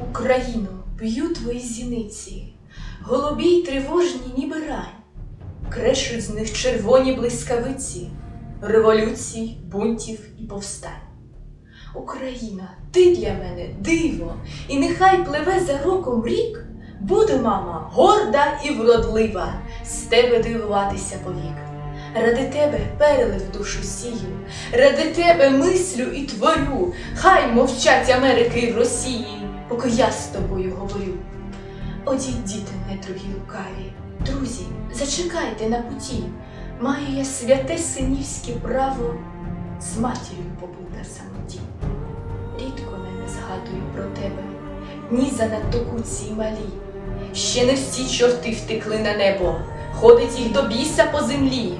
Україно, б'ю твої зіниці, голубі й тривожні, ніби рань, крешуть з них червоні блискавиці, революцій, бунтів і повстань. Україна, ти для мене диво, і нехай пливе за роком рік, буду, мама, горда і вродлива, з тебе дивуватися повік. Ради тебе перелив душу сію, ради тебе мислю і творю, хай мовчать Америки й Росії, поки я з тобою говорю. Одіть, діти, недругі лукаві, друзі, зачекайте на путі, маю я святе синівське право з матір'ю побути самоті. Рідко мене згадую про тебе, дні занадто куці малі. Ще не всі чорти втекли на небо, ходить їх до біса по землі.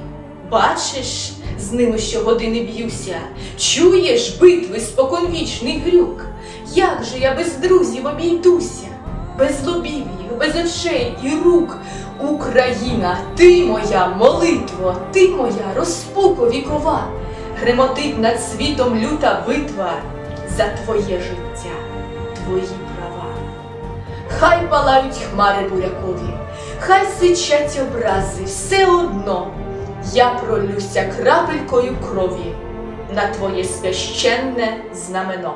Бачиш, з ними щогодини б'юся, чуєш битви споконвічний грюк. Як же я без друзів обійдуся, без лобів їх, без очей і рук. Україна, ти моя молитво, ти моя розпуко вікова, гремотить над світом люта битва за твоє життя, твої права. Хай палають хмари бурякові, хай сичать образи, все одно я пролюся крапелькою крові на твоє священне знамено.